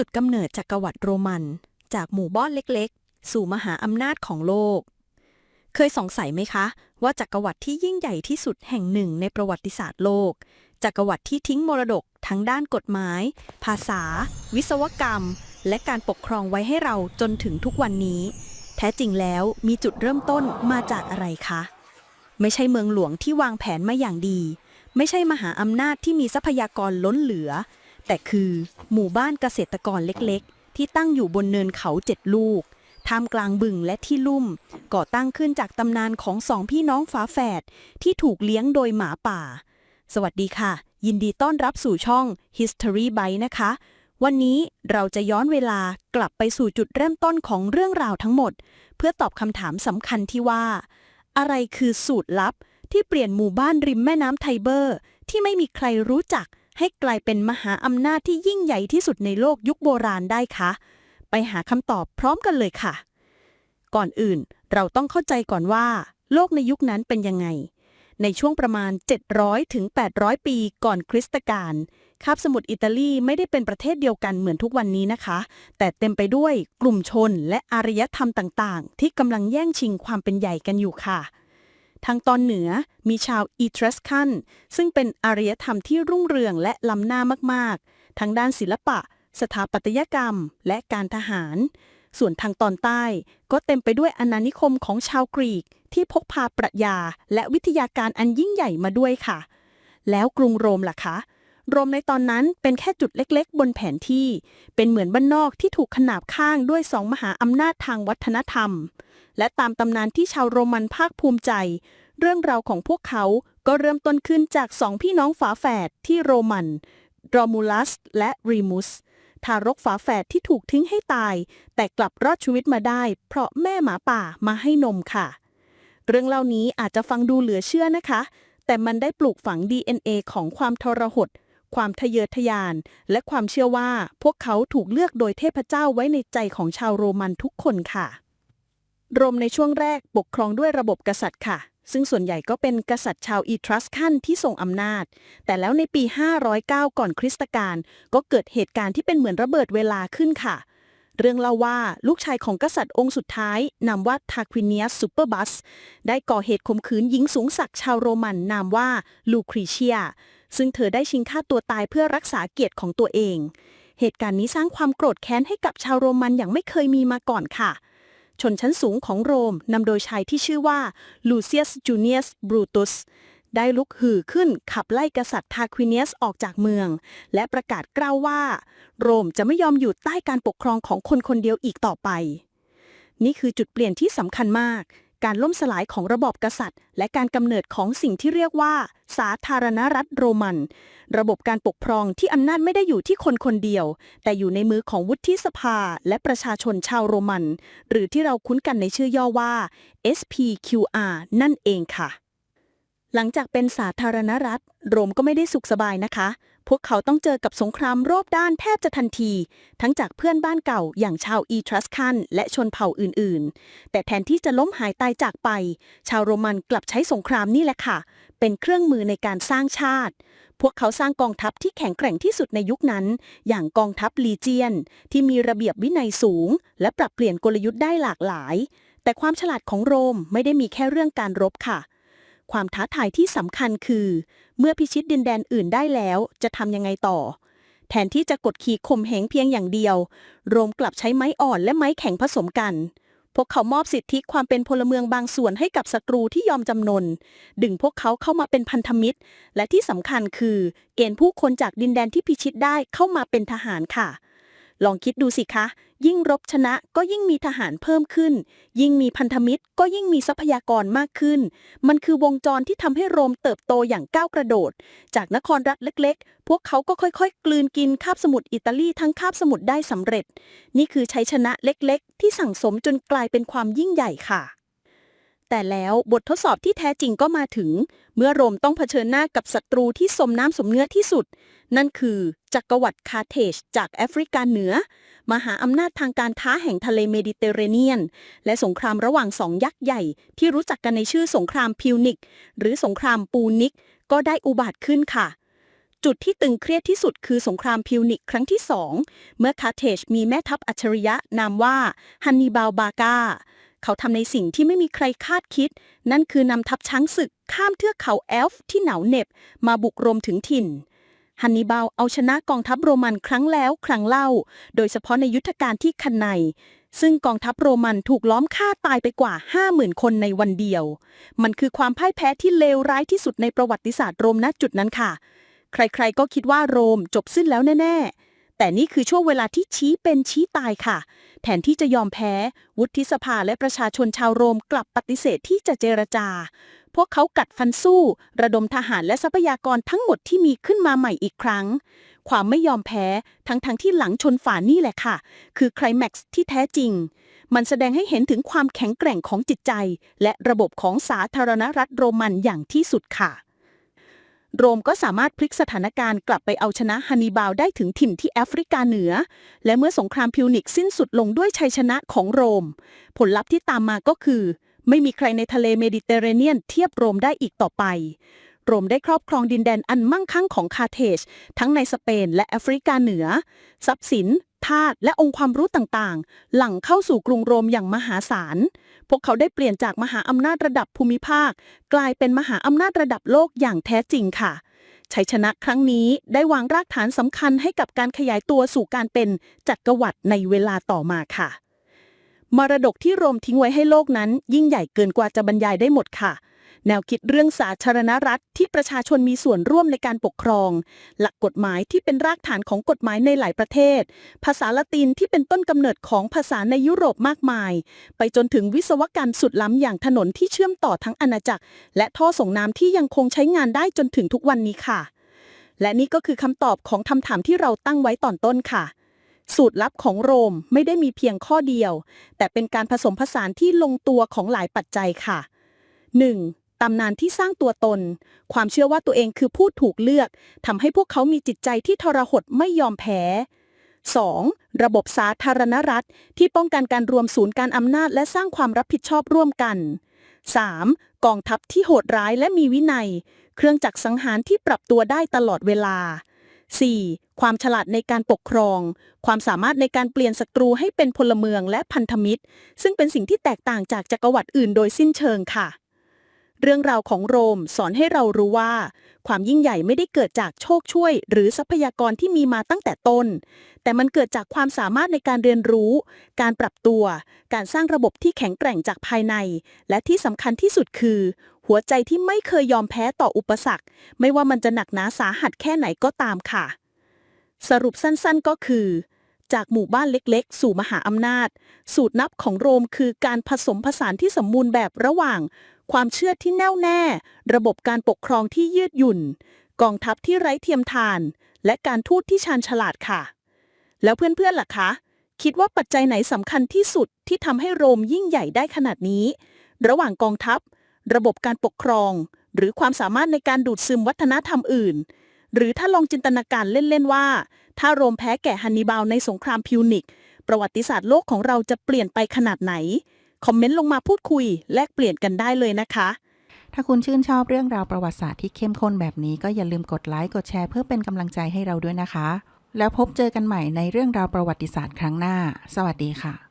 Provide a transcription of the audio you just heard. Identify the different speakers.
Speaker 1: จุดกำเนิดจักรวรรดิโรมัน จากหมู่บ้านเล็กๆ สู่มหาอำนาจของโลก เคยสงสัยไหมคะ ว่าจักรวรรดิที่ยิ่งใหญ่ที่สุดแห่งหนึ่งในประวัติศาสตร์โลก จักรวรรดิที่ทิ้งมรดกทั้งด้านกฎหมาย ภาษา วิศวกรรม และการปกครองไว้ให้เราจนถึงทุกวันนี้ แท้จริงแล้วมีจุดเริ่มต้นมาจากอะไรคะ ไม่ใช่เมืองหลวงที่วางแผนมาอย่างดี ไม่ใช่มหาอำนาจที่มีทรัพยากรล้นเหลือ แต่คือหมู่บ้านเกษตรกรเล็กๆ ที่ตั้งอยู่บนเนินเขาเจ็ดลูกท่ามกลางบึงและที่ลุ่ม ก่อตั้งขึ้นจากตำนานของสองพี่น้องฝาแฝดที่ถูกเลี้ยงโดยหมาป่า สวัสดีค่ะ ยินดีต้อนรับสู่ช่อง History Byte นะคะ วันนี้เราจะย้อนเวลากลับไปสู่จุดเริ่มต้นของเรื่องราวทั้งหมด เพื่อตอบคำถามสำคัญที่ว่า อะไรคือสูตรลับที่เปลี่ยนหมู่บ้านริมแม่น้ำไทเบอร์ ที่ไม่มีใครรู้จัก ให้กลายเป็นมหาอำนาจที่ยิ่งใหญ่ที่สุดในโลกยุคโบราณได้คะ ไปหาคำตอบพร้อมกันเลยค่ะ ก่อนอื่นเราต้องเข้าใจก่อนว่า โลกในยุคนั้นเป็นยังไง ในช่วงประมาณ 700ถึง800 ปีก่อนคริสตกาลคาบสมุทรอิตาลีไม่ได้เป็นประเทศเดียวกันเหมือนทุกวันนี้นะคะ แต่เต็มไปด้วยกลุ่มชนและอารยธรรมต่าง ๆ ที่กำลังแย่งชิงความเป็นใหญ่กันอยู่ค่ะ ทางตอนเหนือมีชาวอีทรัสคันซึ่งเป็นอารยธรรมที่รุ่งเรืองและล้ำหน้ามากๆทั้งด้านศิลปะ สถาปัตยกรรม และการทหาร ส่วนทางตอนใต้ก็เต็มไปด้วยอาณานิคมของชาวกรีก ที่พกพาปรัชญา และวิทยาการอันยิ่งใหญ่มาด้วยค่ะ แล้วกรุงโรมล่ะคะโรมในตอนนั้นเป็นแค่จุดเล็กๆ บนแผนที่ เป็นเหมือนบ้านนอกที่ถูกขนาบข้างด้วยสองมหาอำนาจทางวัฒนธรรม และตามตำนานที่ชาวโรมันภาคภูมิใจ เรื่องราวของพวกเขาก็เริ่มต้นขึ้นจากสองพี่น้องฝาแฝดที่โรมันรอมูลัสและรีมุสทารกฝาแฝดที่ถูกทิ้งให้ตาย แต่กลับรอดชีวิตมาได้ เพราะแม่หมาป่ามาให้นมค่ะ เรื่องเล่านี้อาจจะฟังดูเหลือเชื่อนะคะ แต่มันได้ปลูกฝัง DNA ของความทรหด ความทะเยอทะยาน และความเชื่อว่าพวกเขาถูกเลือกโดยเทพเจ้าไว้ในใจของชาวโรมันทุกคนค่ะ รมในช่วงแรกปกครองด้วยระบบกษัตริย์ค่ะ ซึ่งส่วนใหญ่ก็เป็นกษัตริย์ชาวอีทรัสคันที่ทรงอำนาจ แต่แล้วในปี 509 ก่อนคริสตกาลก็เกิดเหตุการณ์ที่เป็นเหมือนระเบิดเวลาขึ้นค่ะ เรื่องเล่าว่าลูกชายของกษัตริย์องค์สุดท้ายนามว่าทาควิเนียสซูเปอร์บัส ได้ก่อเหตุข่มขืนหญิงสูงศักดิ์ชาวโรมันนามว่าลูครีเชีย ซึ่งเธอได้ชิงฆ่าตัวตายเพื่อรักษาเกียรติของตัวเอง เหตุการณ์นี้สร้างความโกรธแค้นให้กับชาวโรมันอย่างไม่เคยมีมาก่อนค่ะ ชนชั้นสูงของโรมนำโดยชายที่ชื่อว่าลูเซียสจูเนียสบรูตุสได้ลุกหือขึ้นขับไล่กษัตริย์ทาควิเนียสออกจากเมือง และประกาศกล่าวว่า โรมจะไม่ยอมอยู่ใต้การปกครองของคนคนเดียวอีกต่อไป นี่คือจุดเปลี่ยนที่สำคัญมาก การล่มสลายของระบอบกษัตริย์ และการกำเนิดของสิ่งที่เรียกว่า สาธารณรัฐโรมัน ระบบการปกครองที่อำนาจไม่ได้อยู่ที่คนคนเดียว แต่อยู่ในมือของวุฒิสภาและประชาชนชาวโรมัน หรือที่เราคุ้นกันในชื่อย่อว่า SPQR นั่นเองค่ะ หลังจากเป็นสาธารณรัฐ โรมก็ไม่ได้สุขสบายนะคะ พวกเขาต้องเจอกับสงครามรอบด้านแทบจะทันที ทั้งจากเพื่อนบ้านเก่าอย่างชาวอีทรัสคันและชนเผ่าอื่นๆ แต่แทนที่จะล้มหายตายจากไป ชาวโรมันกลับใช้สงครามนี่แหละค่ะ เป็นเครื่องมือในการสร้างชาติ พวกเขาสร้างกองทัพที่แข็งแกร่งที่สุดในยุคนั้น อย่างกองทัพลีเจียน ที่มีระเบียบวินัยสูง และปรับเปลี่ยนกลยุทธ์ได้หลากหลาย แต่ความฉลาดของโรมไม่ได้มีแค่เรื่องการรบค่ะ ความท้าทายที่สำคัญคือ เมื่อพิชิตดินแดนอื่นได้แล้ว จะทำยังไงต่อ แทนที่จะกดขี่ข่มเหงเพียงอย่างเดียว โรมกลับใช้ไม้อ่อนและไม้แข็งผสมกัน พวกเขามอบสิทธิความเป็นพลเมืองบางส่วนให้กับศัตรูที่ยอมจำนน ดึงพวกเขาเข้ามาเป็นพันธมิตร และที่สำคัญคือ เกณฑ์ผู้คนจากดินแดนที่พิชิตได้เข้ามาเป็นทหารค่ะ ลองคิดดูสิคะ ยิ่งรบชนะก็ยิ่งมีทหารเพิ่มขึ้น ยิ่งมีพันธมิตรก็ยิ่งมีทรัพยากรมากขึ้น มันคือวงจรที่ทำให้โรมเติบโตอย่างก้าวกระโดด จากนครรัฐเล็กๆ พวกเขาก็ค่อยๆ กลืนกินคาบสมุทรอิตาลีทั้งคาบสมุทรได้สำเร็จ นี่คือชัยชนะเล็กๆ ที่สั่งสมจนกลายเป็นความยิ่งใหญ่ค่ะ แต่แล้วบททดสอบที่แท้จริงก็มาถึง เมื่อโรมต้องเผชิญหน้ากับศัตรูที่สมน้ำสมเนื้อที่สุด นั่นคือจักรวรรดิคาร์เทจจากแอฟริกาเหนือ มหาอำนาจทางการค้าแห่งทะเลเมดิเตอร์เรเนียน และสงครามระหว่างสองยักษ์ใหญ่ ที่รู้จักกันในชื่อสงครามพิวนิก หรือสงครามปูนิก ก็ได้อุบัติขึ้นค่ะจุดที่ตึงเครียดที่สุดคือสงครามพิวนิกครั้งที่สอง เมื่อคาร์เทจมีแม่ทัพอัจฉริยะนามว่าฮันนีบาลบากา เขาทำในสิ่งที่ไม่มีใครคาดคิด นั่นคือนำทัพช้างศึกข้ามเทือกเขาแอลฟ์ที่หนาวเหน็บ มาบุกรมถึงถิ่นฮันนีบาลเอาชนะกองทัพโรมันครั้งแล้วครั้งเล่า โดยเฉพาะในยุทธการที่คันไนซึ่งกองทัพโรมันถูกล้อมฆ่าตายไปกว่า 50,000 คนในวันเดียว มันคือความพ่ายแพ้ที่เลวร้ายที่สุดในประวัติศาสตร์โรมณจุดนั้นค่ะ ใครๆก็คิดว่าโรมจบสิ้นแล้วแน่ๆ แต่นี่คือช่วงเวลาที่ชี้เป็นชี้ตายค่ะ แทนที่จะยอมแพ้ วุฒิสภาและประชาชนชาวโรมกลับปฏิเสธที่จะเจรจา พวกเขากัดฟันสู้ ระดมทหารและทรัพยากรทั้งหมดที่มีขึ้นมาใหม่อีกครั้ง ความไม่ยอมแพ้ทั้งๆทที่หลังชนฝานี่แหละค่ะ คือไคลแม็กซ์ที่แท้จริง มันแสดงให้เห็นถึงความแข็งแกร่งของจิตใจ และระบบของสาธารณรัฐโรมันอย่างที่สุดค่ะ โรมก็สามารถพลิกสถานการณ์กลับไปเอาชนะฮันนีบาลได้ถึงถิ่นที่แอฟริกาเหนือ และเมื่อสงครามพิวนิกสิ้นสุดลงด้วยชัยชนะของโรม ผลลัพธ์ที่ตามมาก็คือ ไม่มีใครในทะเลเมดิเตอร์เรเนียนเทียบโรมได้อีกต่อไป โรมได้ครอบครองดินแดนอันมั่งคั่งของคาร์เทจทั้งในสเปนและแอฟริกาเหนือ ทรัพย์สิน ทาสและองค์ความรู้ต่างๆ หลั่งเข้าสู่กรุงโรมอย่างมหาศาล พวกเขาได้เปลี่ยนจากมหาอำนาจระดับภูมิภาค กลายเป็นมหาอำนาจระดับโลกอย่างแท้จริงค่ะ ชัยชนะครั้งนี้ได้วางรากฐานสำคัญให้กับการขยายตัวสู่การเป็นจักรวรรดิในเวลาต่อมาค่ะ มรดกที่โรมทิ้งไว้ให้โลกนั้น ยิ่งใหญ่เกินกว่าจะบรรยายได้หมดค่ะ แนวคิดเรื่องสาธารณรัฐที่ประชาชนมีส่วนร่วมในการปกครอง หลักกฎหมายที่เป็นรากฐานของกฎหมายในหลายประเทศ ภาษาละตินที่เป็นต้นกำเนิดของภาษาในยุโรปมากมาย ไปจนถึงวิศวกรรมสุดล้ำอย่างถนนที่เชื่อมต่อทั้งอาณาจักร และท่อส่งน้ำที่ยังคงใช้งานได้จนถึงทุกวันนี้ค่ะ และนี่ก็คือคำตอบของคำถามที่เราตั้งไว้ตอนต้นค่ะสูตรลับของโรมไม่ได้มีเพียงข้อเดียว แต่เป็นการผสมผสานที่ลงตัวของหลายปัจจัยค่ะ 1. ตำนานที่สร้างตัวตน ความเชื่อว่าตัวเองคือผู้ถูกเลือกทำให้พวกเขามีจิตใจที่ทรหดไม่ยอมแพ้ 2. ระบบสาธารณรัฐ ที่ป้องกันการรวมศูนย์การอำนาจและสร้างความรับผิดชอบร่วมกัน 3. กองทัพที่โหดร้ายและมีวินัย เครื่องจักรสังหารที่ปรับตัวได้ตลอดเวลา 4. ความฉลาดในการปกครอง ความสามารถในการเปลี่ยนศัตรูให้เป็นพลเมืองและพันธมิตร ซึ่งเป็นสิ่งที่แตกต่างจากจักรวรรดิอื่นโดยสิ้นเชิงค่ะ เรื่องราวของโรมสอนให้เรารู้ว่า ความยิ่งใหญ่ไม่ได้เกิดจากโชคช่วย หรือทรัพยากรที่มีมาตั้งแต่ต้น แต่มันเกิดจากความสามารถในการเรียนรู้ การปรับตัว การสร้างระบบที่แข็งแกร่งจากภายใน และที่สำคัญที่สุดคือ หัวใจที่ไม่เคยยอมแพ้ต่ออุปสรรค ไม่ว่ามันจะหนักหนาสาหัสแค่ไหนก็ตามค่ะ สรุปสั้นๆก็คือจากหมู่บ้านเล็กๆ สู่มหาอำนาจ สูตรนับของโรมคือการผสมผสานที่สมบูรณ์แบบระหว่าง ความเชื่อที่แน่วแน่ ระบบการปกครองที่ยืดหยุ่น กองทัพที่ไร้เทียมทาน และการทูตที่ชาญฉลาดค่ะ แล้วเพื่อนๆล่ะคะ คิดว่าปัจจัยไหนสำคัญที่สุดที่ทำให้โรมยิ่งใหญ่ได้ขนาดนี้ ระหว่างกองทัพ ระบบการปกครอง หรือความสามารถในการดูดซึมวัฒนธรรมอื่น หรือถ้าลองจินตนาการเล่นๆว่า ถ้าโรมแพ้แก่ฮันนิบาลในสงครามพิวนิก ประวัติศาสตร์โลกของเราจะเปลี่ยนไปขนาดไหน คอมเมนต์ลงมาพูดคุย แลกเปลี่ยนกันได้เลยนะคะ
Speaker 2: ถ้าคุณชื่นชอบเรื่องราวประวัติศาสตร์ที่เข้มข้นแบบนี้ก็อย่าลืมกดไลค์กดแชร์เพื่อเป็นกำลังใจให้เราด้วยนะคะ แล้วพบเจอกันใหม่ในเรื่องราวประวัติศาสตร์ครั้งหน้า สวัสดีค่ะ